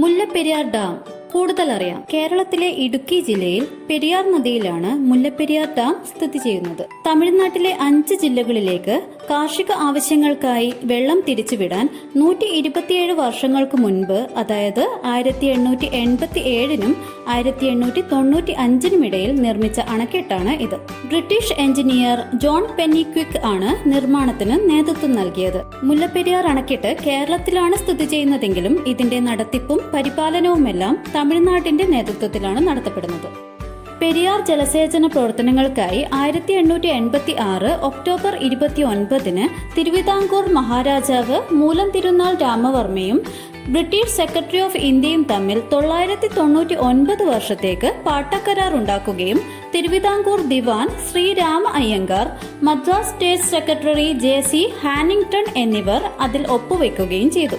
Mullaperiyar dam. കൂടുതൽ അറിയാം കേരളത്തിലെ ഇടുക്കി ജില്ലയിൽ പെരിയാർ നദിയിലാണ് മുല്ലപ്പെരിയാർ ഡാം സ്ഥിതി ചെയ്യുന്നത്. തമിഴ്നാട്ടിലെ അഞ്ച് ജില്ലകളിലേക്ക് കാർഷിക ആവശ്യങ്ങൾക്കായി വെള്ളം തിരിച്ചുവിടാൻ നൂറ്റി ഇരുപത്തിയേഴ് വർഷങ്ങൾക്ക് മുൻപ് അതായത് ആയിരത്തി എണ്ണൂറ്റി എൺപത്തി ഏഴിനും ആയിരത്തി എണ്ണൂറ്റി തൊണ്ണൂറ്റി അഞ്ചിനും ഇടയിൽ നിർമ്മിച്ച അണക്കെട്ടാണ് ഇത്. ബ്രിട്ടീഷ് എഞ്ചിനീയർ ജോൺ പെന്നിക്വിക് ആണ് നിർമ്മാണത്തിന് നേതൃത്വം നൽകിയത്. മുല്ലപ്പെരിയാർ അണക്കെട്ട് കേരളത്തിലാണ് സ്ഥിതി ചെയ്യുന്നതെങ്കിലും ഇതിന്റെ നടത്തിപ്പും പരിപാലനവുമെല്ലാം തമിഴ്നാട്ടിന്റെ നേതൃത്വത്തിലാണ് നടത്തപ്പെടുന്നത്. പെരിയാർ ജലസേചന പ്രവർത്തനങ്ങൾക്കായി ആയിരത്തി എണ്ണൂറ്റി എൺപത്തി ആറ് ഒക്ടോബർ ഇരുപത്തി ഒൻപതിന് തിരുവിതാംകൂർ മഹാരാജാവ് മൂലം തിരുനാൾ രാമവർമ്മയും ബ്രിട്ടീഷ് സെക്രട്ടറി ഓഫ് ഇന്ത്യയും തമ്മിൽ തൊള്ളായിരത്തി തൊണ്ണൂറ്റി ഒൻപത് വർഷത്തേക്ക് പാട്ടക്കരാർ ഉണ്ടാക്കുകയും തിരുവിതാംകൂർ ദിവാൻ Sreerama Iyengar Madras state secretary J C Hannington എന്നിവർ അതിൽ ഒപ്പുവെക്കുകയും ചെയ്തു.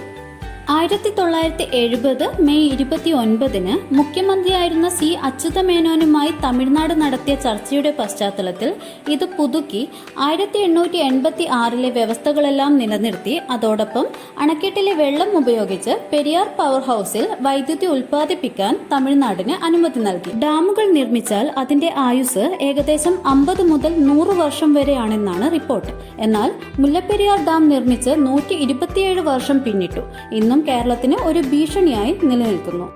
ആയിരത്തി തൊള്ളായിരത്തി എഴുപത് മെയ് ഇരുപത്തി ഒൻപതിന് മുഖ്യമന്ത്രിയായിരുന്ന സി അച്യുതമേനോനുമായി തമിഴ്നാട് നടത്തിയ ചർച്ചയുടെ പശ്ചാത്തലത്തിൽ ഇത് പുതുക്കി ആയിരത്തി എണ്ണൂറ്റി എൺപത്തി ആറിലെ വ്യവസ്ഥകളെല്ലാം നിലനിർത്തി. അതോടൊപ്പം അണക്കെട്ടിലെ വെള്ളം ഉപയോഗിച്ച് പെരിയാർ പവർ ഹൗസിൽ വൈദ്യുതി ഉൽപ്പാദിപ്പിക്കാൻ തമിഴ്നാടിന് അനുമതി നൽകി. ഡാമുകൾ നിർമ്മിച്ചാൽ അതിന്റെ ആയുസ് ഏകദേശം അമ്പത് മുതൽ നൂറ് വർഷം വരെയാണെന്നാണ് റിപ്പോർട്ട്. എന്നാൽ മുല്ലപ്പെരിയാർ ഡാം നിർമ്മിച്ച് നൂറ്റി വർഷം പിന്നിട്ടു. ഇന്നും കേരളത്തിന് ഒരു ഭീഷണിയായി നിലനിൽക്കുന്നു